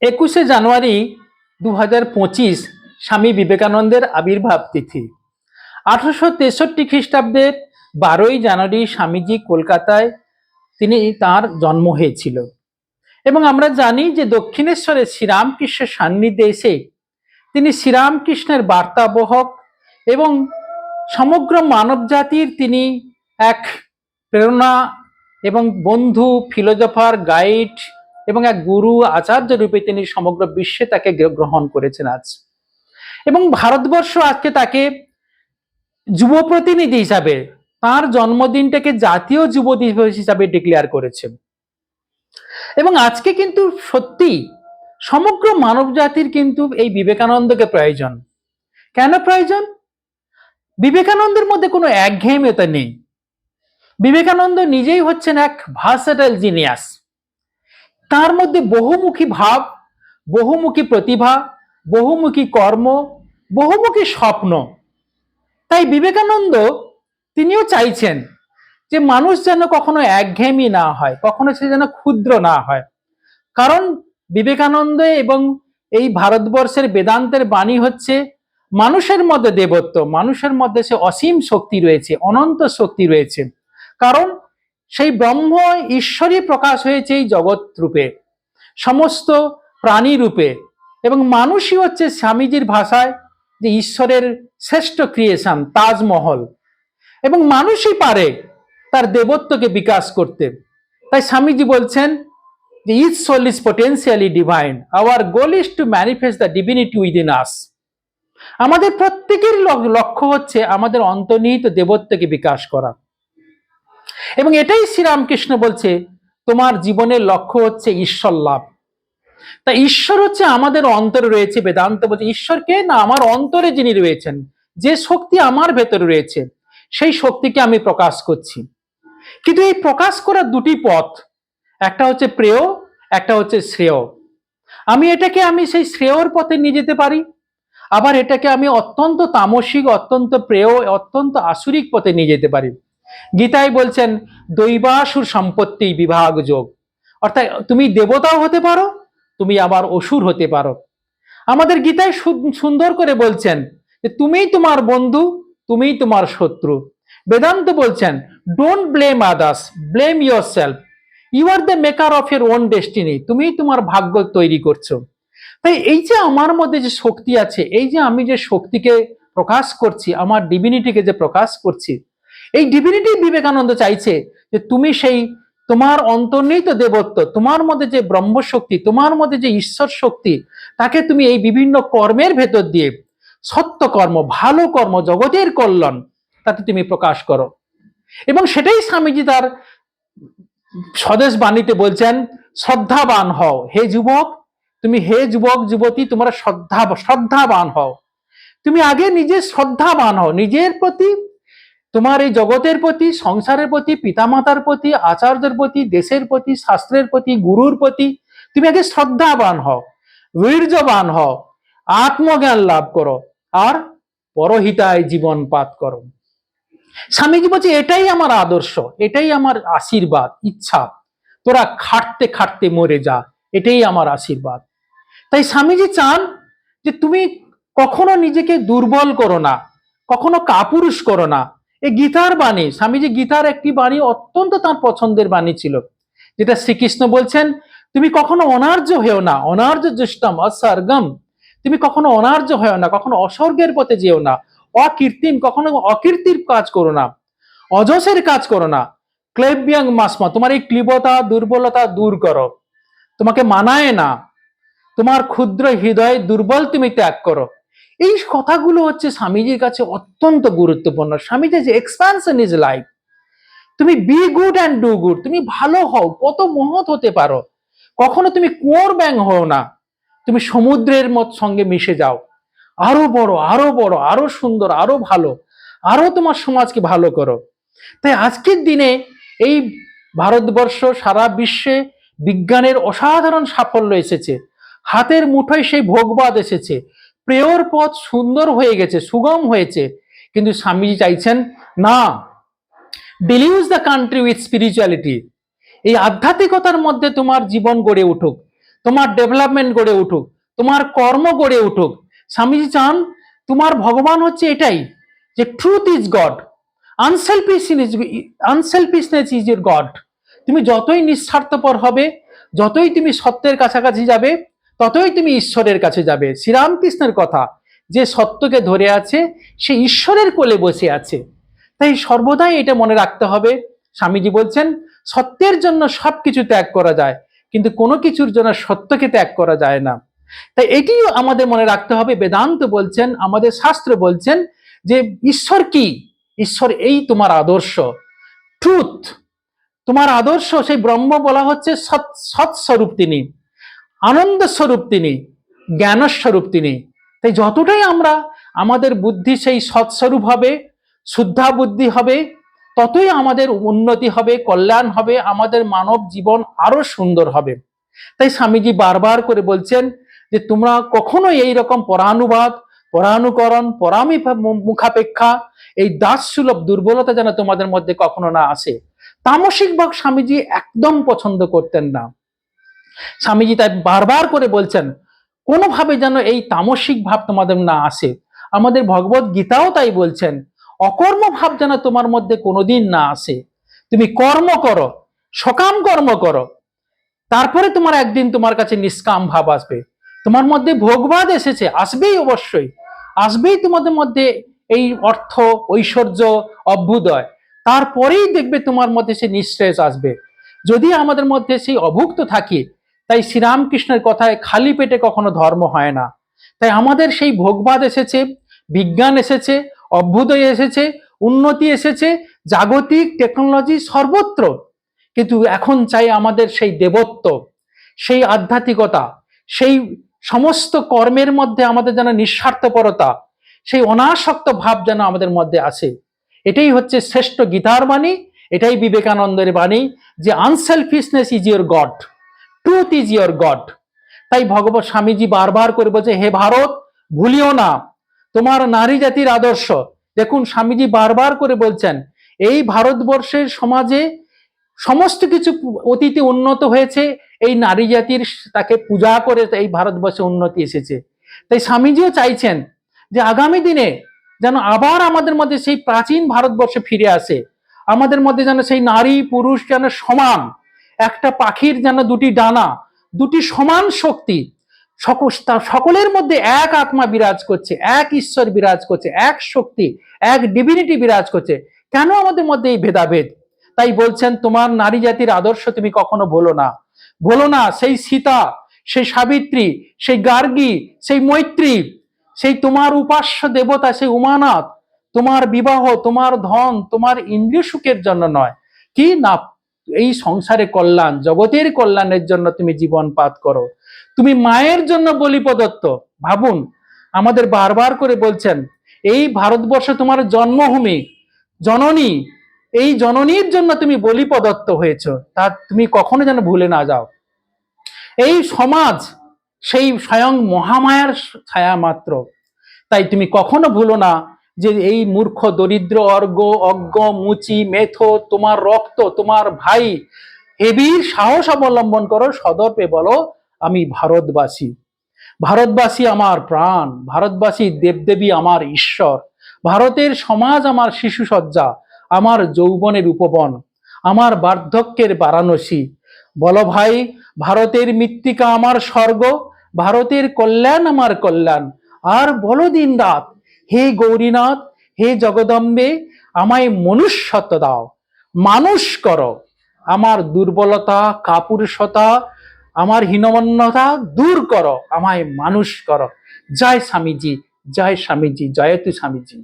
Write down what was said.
একুশে জানুয়ারি দু পঁচিশ স্বামী বিবেকানন্দের আবির্ভাব তিথি। আঠারোশো তেষট্টি খ্রিস্টাব্দের বারোই জানুয়ারি স্বামীজি কলকাতায় তিনি তার জন্ম হয়েছিল। এবং আমরা জানি যে দক্ষিণেশ্বরে শ্রীরামকৃষ্ণের সান্নিধ্যে এসে তিনি শ্রীরামকৃষ্ণের বার্তাবহক এবং সমগ্র মানব জাতির তিনি এক প্রেরণা এবং বন্ধু, ফিলোজফার, গাইড এবং এক গুরু আচার্য রূপে তিনি সমগ্র বিশ্বে তাকে গ্রহণ করেছেন আজ। এবং ভারতবর্ষ আজকে তাকে যুব প্রতিনিধি হিসাবে, তার জন্মদিনটাকে জাতীয় যুব দিবস হিসাবে ডিক্লেয়ার করেছে। এবং আজকে কিন্তু সত্যি সমগ্র মানব জাতির কিন্তু এই বিবেকানন্দকে প্রয়োজন। কেন প্রয়োজন? বিবেকানন্দের মধ্যে কোনো একঘেয়েমিতা নেই। বিবেকানন্দ নিজেই হচ্ছেন এক ভার্সেটাইল জিনিয়াস তার মধ্যে বহুমুখী ভাব, বহুমুখী প্রতিভা, বহুমুখী কর্ম, বহুমুখী স্বপ্ন। তাই বিবেকানন্দ তিনিও চাইছেন যে মানুষ যেন কখনো একঘেয়েমি না হয়, কখনো সে যেন ক্ষুদ্র না হয়। কারণ বিবেকানন্দ এবং এই ভারতবর্ষের বেদান্তের বাণী হচ্ছে, মানুষের মধ্যে দেবত্ব, মানুষের মধ্যে সে অসীম শক্তি রয়েছে, অনন্ত শক্তি রয়েছে। কারণ সেই ব্রহ্ম ঈশ্বরই প্রকাশ হয়েছে এই জগৎ রূপে, সমস্ত প্রাণী রূপে এবং মানুষই হচ্ছে স্বামীজির ভাষায় যে ঈশ্বরের শ্রেষ্ঠ ক্রিয়েশন তাজমহল। এবং মানুষই পারে তার দেবত্বকে বিকাশ করতে। তাই স্বামীজি বলছেন যে is soul is potentially divine our goal is to manifest the divinity within us আমাদের প্রত্যেকের লক্ষ্য হচ্ছে আমাদের অন্তর্নিহিত দেবত্বকে বিকাশ করা। এবং এটাই শ্রীরামকৃষ্ণ বলছে, তোমার জীবনের লক্ষ্য হচ্ছে ঈশ্বর লাভ। তা ঈশ্বর হচ্ছে আমাদের অন্তরে রয়েছে, বেদান্ত বলছে ঈশ্বরকে না, আমার অন্তরে যিনি রয়েছেন, যে শক্তি আমার ভেতরে রয়েছে, সেই শক্তিকে আমি প্রকাশ করছি। কিন্তু এই প্রকাশ করার দুটি পথ, একটা হচ্ছে প্রেয়, একটা হচ্ছে শ্রেয়। আমি এটাকে আমি সেই শ্রেয়র পথে নিয়ে যেতে পারি, আবার এটাকে আমি অত্যন্ত তামসিক, অত্যন্ত প্রেয়, অত্যন্ত আসুরিক পথে নিয়ে যেতে পারি। গীতায় বলছেন, দৈবাসুর সম্পত্তি বিভাগ যোগ। অর্থাৎ তুমি দেবতাও হতে পারো, তুমি আবার অসুর হতে পারো। আমাদের গীতায় সুন্দর করে বলছেন যে, তুমিই তোমার বন্ধু, তুমিই তোমার শত্রু। বেদান্ত বলছেন don't blame others blame yourself you are the maker of your own destiny তুমিই তোমার ভাগ্য তৈরি করছ। তাই এই যে আমার মধ্যে যে শক্তি আছে, এই যে আমি যে শক্তিকে প্রকাশ করছি, আমার ডিভিনিটিকে যে প্রকাশ করছি এই ডিভিনিটি বিবেকানন্দ চাইছে যে তুমি সেই তোমার অন্তর্নিহিত দেবত্ব, তোমার মধ্যে যে ব্রহ্ম শক্তি তোমার মধ্যে যে ঈশ্বর শক্তি তাকে তুমি এই বিভিন্ন কর্মের ভেতর দিয়ে সত্য কর্ম ভালো কর্ম জগতের কল্যাণ, তাতে তুমি প্রকাশ করো। এবং সেটাই স্বামীজি তার স্বদেশ বাণীতে বলছেন, শ্রদ্ধাবান হও। হে যুবক, তুমি হে যুবক, যুবতী, তোমরা শ্রদ্ধা, শ্রদ্ধাবান হও। তুমি আগে নিজে শ্রদ্ধাবান হও। নিজের প্রতি তোমার এই জগতের প্রতি, সংসারের প্রতি, পিতামাতার প্রতি, আচার্যের প্রতি, দেশের প্রতি, শাস্ত্রের প্রতি, গুরুর প্রতি, তুমি আগে শ্রদ্ধাবান হও, বীর্যবান হও, আত্মজ্ঞান লাভ করো, আর পরহিতায় জীবন পাত করো। স্বামীজি বলছে, এটাই আমার আদর্শ, এটাই আমার আশীর্বাদ, ইচ্ছা। তোরা খাটতে খাটতে মরে যা, এটাই আমার আশীর্বাদ। তাই স্বামীজি চান যে তুমি কখনো নিজেকে দুর্বল করো না, কখনো কাপুরুষ করো না এই গীতার বাণী, স্বামীজি গীতার একটি বাণী অত্যন্ত তার পছন্দের বাণী ছিল, যেটা শ্রীকৃষ্ণ বলছেন, তুমি কখনো অনার্য হয়েও না, অনার্য জ্যেষ্ঠম অসর্গম। তুমি কখনো অনার্য হয়েও না, কখনো অসর্গের পথে যেও না অকীর্তিম কখনো অকীর্তির কাজ করো না অজসের কাজ করো না। ক্লেব্যাং মাসমা, তোমার এই ক্লিবতা, দুর্বলতা দূর করো। তোমাকে মানায় না, তোমার ক্ষুদ্র হৃদয় দুর্বল তুমি ত্যাগ করো। এই কথাগুলো হচ্ছে স্বামীজির কাছে অত্যন্ত গুরুত্বপূর্ণ। স্বামীজি যে এক্সপানশন ইজ লাইফ তুমি be good and do good তুমি ভালো হও, কত মহৎ হতে পারো। কখনো তুমি কুয়োর ব্যাং হও না, তুমি সমুদ্রের মত সঙ্গে মিশে যাও। আরও বড় আরও বড়, আরও সুন্দর, আরও ভালো, আরও তোমার সমাজকে ভালো করো। তাই আজকের দিনে এই ভারতবর্ষ সারা বিশ্বে বিজ্ঞানের অসাধারণ সাফল্য এসেছে। হাতের মুঠোয় সেই ভোগবাদ এসেছে। প্রেয়র পথ সুন্দর হয়ে গেছে, সুগম হয়েছে। কিন্তু স্বামীজি চাইছেন, না deluge the country with spirituality এই আধ্যাত্মিকতার মধ্যে তোমার জীবন গড়ে উঠুক, তোমার ডেভেলপমেন্ট গড়ে উঠুক, তোমার কর্ম গড়ে উঠুক। স্বামীজি চান, তোমার ভগবান হচ্ছে এটাই, যে truth is God unselfish is unselfishness is your God তুমি যতই নিঃস্বার্থপর হবে, যতই তুমি সত্যের কাছাকাছি যাবে ততই তুমি ঈশ্বরের কাছে যাবে। শ্রীরামকৃষ্ণের কথা যে সত্যকে ধরে আছে, সে ঈশ্বরের কোলে বসে আছে। তাই সর্বদাই এটা মনে রাখতে হবে। স্বামীজি বলছেন, সত্যের জন্য সব কিছু ত্যাগ করা যায়, কিন্তু কোনো কিছুর জন্য সত্যকে ত্যাগ করা যায় না। তাই এটিও আমাদের মনে রাখতে হবে। বেদান্ত বলছেন, আমাদের শাস্ত্র বলছেন যে ঈশ্বর কি? ঈশ্বর এই তোমার আদর্শ। ট্রুথ তোমার আদর্শ, সেই ব্রহ্ম বলা হচ্ছে সৎ সৎস্বরূপ তিনি। আনন্দ স্বরূপ তিনি, জ্ঞানস্বরূপ তিনি। তাই যতটাই আমরা আমাদের বুদ্ধি সেই সৎস্বরূপ হবে, শুদ্ধা বুদ্ধি হবে, ততই আমাদের উন্নতি হবে, কল্যাণ হবে, আমাদের মানব জীবন আরও সুন্দর হবে। তাই স্বামীজি বারবার করে বলছেন যে, তোমরা কখনোই এই রকম পরানুবাদ, পরানুকরণ পরামি মুখাপেক্ষা এই দাস সুলভ দুর্বলতা যেন তোমাদের মধ্যে কখনো না আসে। তামসিক ভাগ স্বামীজি একদম পছন্দ করতেন না। স্বামীজি তাই বারবার করে বলছেন, কোনোভাবে যেন এই তামসিক ভাব তোমাদের না আসে। আমাদের ভগবত গীতাও তাই বলছেন, অকর্ম ভাব যেন তোমার মধ্যে কোনোদিন না আসে। তুমি কর্ম করো, সকাম কর্ম করো, তারপরে তোমার একদিন তোমার কাছে নিষ্কাম ভাব আসবে। তোমার মধ্যে ভোগবাদ এসেছে, আসবেই অবশ্যই। আসবেই তোমাদের মধ্যে এই অর্থ, ঐশ্বর্য, অভ্যুদয়। তারপরেই দেখবে তোমার মধ্যে সে নিঃশ্রেষ আসবে। যদি আমাদের মধ্যে সেই অভুক্ত থাকি তাই শ্রীরামকৃষ্ণের কথায় খালি পেটে কখনো ধর্ম হয় না। তাই আমাদের সেই ভোগবাদ এসেছে, বিজ্ঞান এসেছে, অভ্যুদয় এসেছে, উন্নতি এসেছে, জাগতিক টেকনোলজি সর্বত্র। কিন্তু এখন চাই আমাদের সেই দেবত্ব, সেই আধ্যাত্মিকতা, সেই সমস্ত কর্মের মধ্যে আমাদের যেন নিঃস্বার্থপরতা, সেই অনাসক্ত ভাব যেন আমাদের মধ্যে আসে এটাই হচ্ছে শ্রেষ্ঠ গীতার বাণী, এটাই বিবেকানন্দের বাণী যে unselfishness is your God truth is your God তাই ভগবত স্বামীজি বারবার করে বলছে, হে ভারত, ভুলিও না। তোমার নারী জাতির আদর্শ। দেখুন, স্বামীজি বারবার করে বলছেন, এই ভারতবর্ষের সমাজে সমস্ত কিছু অতীতে উন্নত হয়েছে, এই নারী জাতির তাকে পূজা করে এই ভারতবর্ষে উন্নতি এসেছে। তাই স্বামীজিও চাইছেন যে আগামী দিনে যেন আবার আমাদের মধ্যে সেই প্রাচীন ভারতবর্ষে ফিরে আসে। আমাদের মধ্যে যেন সেই নারী, পুরুষ যেন সমান একটা পাখির যেন দুটি ডানা, দুটি সমান শক্তি সকলের মধ্যে এক আত্মা বিরাজ করছে, এক ঈশ্বর বিরাজ করছে, এক শক্তি, এক ডিভিনিটি বিরাজ করছে। কেন আমাদের মধ্যে এই ভেদাভেদ? তাই বলছেন, তোমার নারী জাতির আদর্শ তুমি কখনো বলো না। বলো না, সেই সীতা, সেই সাবিত্রী, সেই গার্গী, সেই মৈত্রী, সেই তোমার উপাস্য দেবতা, সেই উমানাথ। তোমার বিবাহ, তোমার ধন, তোমার ইন্দ্রিয় সুখের জন্য নয়। কি? না এই সংসারে কল্যাণ, জগতের কল্যাণের জন্য তুমি জীবন পাত করো। তুমি মায়ের জন্য বলি প্রদত্ত। ভাবুন, আমাদের বারবার করে বলছেন, এই ভারতবর্ষ তোমার জন্মভূমি, জননী, এই জননীর জন্য তুমি বলি প্রদত্ত হয়েছ। তা তুমি কখনো যেন ভুলে না যাও। এই সমাজ, সেই স্বয়ং মহামায়ার ছায়া মাত্র। তাই তুমি কখনো ভুলো না যে এই মূর্খ, দরিদ্র অর্ঘ অজ্ঞ, মুচি, মেথো, তোমার রক্ত, তোমার ভাই হেবির সাহস অবলম্বন করো, সদর্পে বলো, আমি ভারতবাসী। ভারতবাসী আমার প্রাণ, ভারতবাসী দেবদেবী আমার ঈশ্বর। ভারতের সমাজ আমার শিশু সজ্জা আমার যৌবনের উপবন, আমার বার্ধক্যের বারাণসী। বলো ভাই, ভারতের মৃত্তিকা আমার স্বর্গ, ভারতের কল্যাণ আমার কল্যাণ, আর বলো দিন রাত হে গৌরীনাথ, হে জগদম্বে, আমায় মনুষ্যত্ব দাও, মানুষ করো। আমার দুর্বলতা, কাপুরুষতা, আমার হীনমন্যতা দূর করো, আমায় মানুষ করো। জয় স্বামীজি জয় স্বামীজি, জয়তু স্বামীজি।